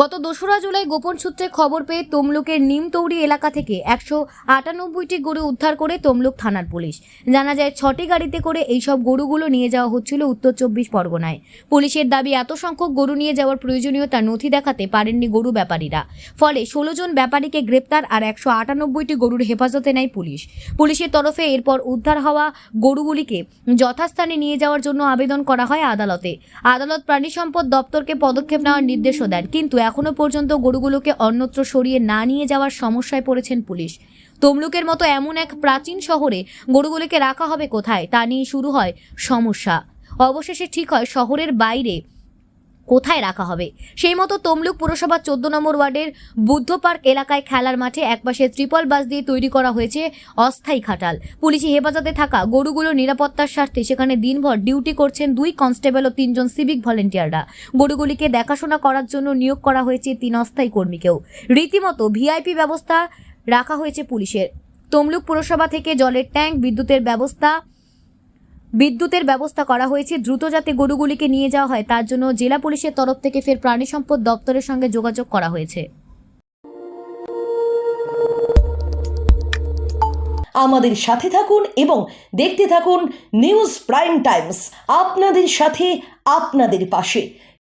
গত দোসরা জুলাই গোপন সূত্রে খবর পেয়ে তমলুকের নিমতৌড়ি এলাকা থেকে একশো আটানব্বইটি গরু উদ্ধার করে তমলুক থানার পুলিশ। জানা যায়, ছটি গাড়িতে করে এইসব গরুগুলো নিয়ে যাওয়া হচ্ছিল উত্তর চব্বিশ পরগনায়। পুলিশের দাবি এত সংখ্যক গরু নিয়ে যাওয়ার প্রয়োজনীয়তা নথি দেখাতে পারেননি গরু ব্যাপারীরা। ফলে ষোলো জন ব্যাপারীকে গ্রেপ্তার আর একশো আটানব্বইটি গরুর হেফাজতে নেয় পুলিশ। পুলিশের তরফে এরপর উদ্ধার হওয়া গরুগুলিকে যথাস্থানে নিয়ে যাওয়ার জন্য আবেদন করা হয় আদালতে। আদালত প্রাণী সম্পদ দপ্তরকে পদক্ষেপ নেওয়ার নির্দেশও দেন, কিন্তু এখনও পর্যন্ত গরুগুলোকে অন্যত্র সরিয়ে না নিয়ে যাওয়ার সমস্যায় পড়েছেন পুলিশ। তমলুকের মতো এমন এক প্রাচীন শহরে গরুগুলোকে রাখা হবে কোথায় তা নিয়ে শুরু হয় সমস্যা। অবশেষে ঠিক হয় শহরের বাইরে। কোথায় রাখা হবে? সেই মতো তমলুক পুরসভার চোদ্দ নম্বর ওয়ার্ডের বুদ্ধ পার্ক এলাকায় খেলার মাঠে একপাশে ত্রিপল বাস দিয়ে তৈরি করা হয়েছে অস্থায়ী খাটাল। পুলিশি হেফাজতে থাকা গরুগুলো নিরাপত্তার স্বার্থে সেখানে দিনভর ডিউটি করছেন দুই কনস্টেবল ও তিনজন সিভিক ভলেন্টিয়াররা। গরুগুলিকে দেখাশোনা করার জন্য নিয়োগ করা হয়েছে তিন অস্থায়ী কর্মীকেও। রীতিমতো ভিআইপি ব্যবস্থা রাখা হয়েছে পুলিশের। তমলুক পুরসভা থেকে জলের ট্যাঙ্ক, বিদ্যুতের ব্যবস্থা বিদ্যুতের ব্যবস্থা করা হয়েছে। দ্রুত যাতে গরুগুলিকে নিয়ে যাওয়া হয়, তার জন্য জেলা পুলিশের তরফ থেকে ফের প্রাণী সম্পদ দপ্তরের সঙ্গে যোগাযোগ করা হয়েছে। আমাদের সাথে থাকুন এবং দেখতে থাকুন নিউজ প্রাইম টাইমস। আপনাদের সাথে, আপনাদের পাশে।